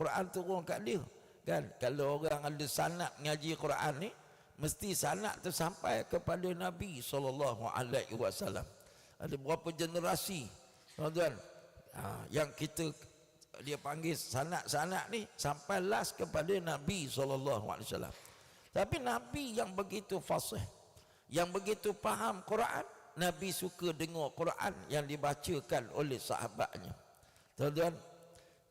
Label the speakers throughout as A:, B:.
A: Quran turun kat dia. Kan? Kalau orang ada sanad ngaji Quran ni mesti sanad tu sampai kepada Nabi sallallahu alaihi wasallam. Ada berapa generasi? Tuan-tuan ha, yang kita dia panggil sanad-sanad ni sampai last kepada Nabi sallallahu alaihi wasallam. Tapi Nabi yang begitu fasih yang begitu faham Quran Nabi suka dengar Quran yang dibacakan oleh sahabatnya. Tuan-tuan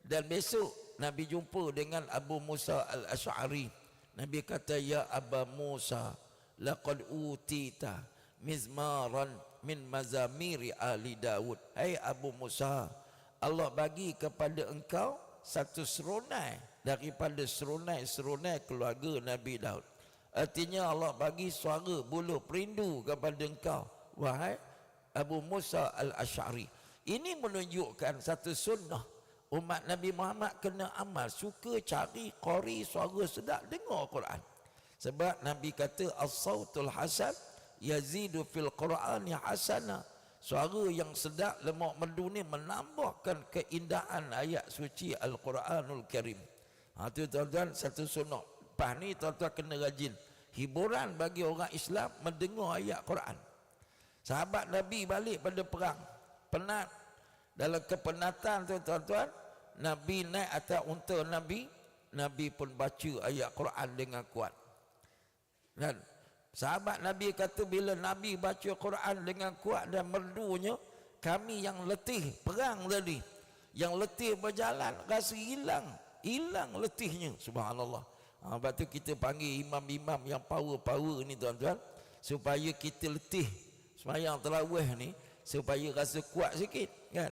A: dan besok Nabi jumpa dengan Abu Musa al-Ash'ari. Nabi kata ya Aba Musa laqad utita mizmaran min mazamiri ali Daud hai Abu Musa Allah bagi kepada engkau satu serunai daripada serunai-serunai keluarga Nabi Daud artinya Allah bagi suara bulu perindu kepada engkau wahai Abu Musa al-Ash'ari. Ini menunjukkan satu sunnah umat Nabi Muhammad kena amal suka cari qari suara sedap dengar Quran. Sebab Nabi kata as-sautul hasan yazidu fil Quran hasana. Suara yang sedap lemak merdu ni menambahkan keindahan ayat suci Al-Quranul Karim. Ha tu tuan-tuan satu sunnah. Lepas ni tuan-tuan kena rajin. Hiburan bagi orang Islam mendengar ayat Quran. Sahabat Nabi balik pada perang. Penat dalam kepenatan tu tuan-tuan Nabi naik atas unta Nabi Nabi pun baca ayat Quran dengan kuat. Dan sahabat Nabi kata bila Nabi baca Quran dengan kuat dan merdunya kami yang letih perang tadi. Yang letih berjalan rasa hilang. Hilang letihnya. Subhanallah. Ha, sebab tu kita panggil imam-imam yang power-power ni tuan-tuan. Supaya kita letih. Semayang terawih ni supaya rasa kuat sikit kan